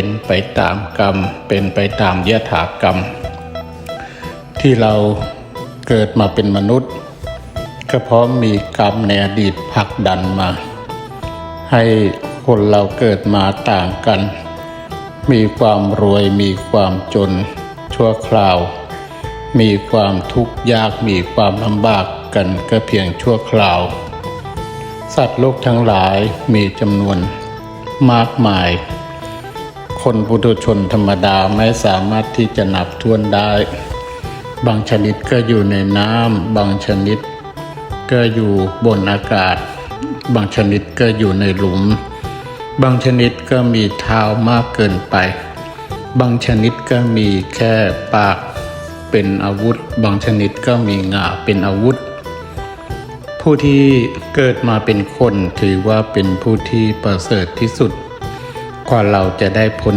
เป็นไปตามกรรม เป็นไปตามยถากรรม ที่เราเกิดมาเป็นมนุษย์ ก็เพราะมีกรรมในอดีตผลักดันมา ให้คนเราเกิดมาต่างกัน มีความรวยมีความจน ชั่วคราว มีความทุกข์ยากมีความลำบากกันก็เพียงชั่วคราว สัตว์โลกทั้งหลายมีจำนวนมากมาย คนปุถุชนธรรมดาไม่สามารถที่จะนับทวนได้ บางชนิดก็อยู่ในน้ำบางชนิด ก็อยู่บนอากาศ บางชนิดก็อยู่ในหลุม บางชนิดก็มีเท้ามากเกินไป บางชนิดก็มีแค่ปากเป็นอาวุธ บางชนิดก็มีงาเป็นอาวุธ ผู้ที่เกิดมาเป็นคนถือว่าเป็นผู้ที่ประเสริฐที่สุดกว่าเราจะได้พ้น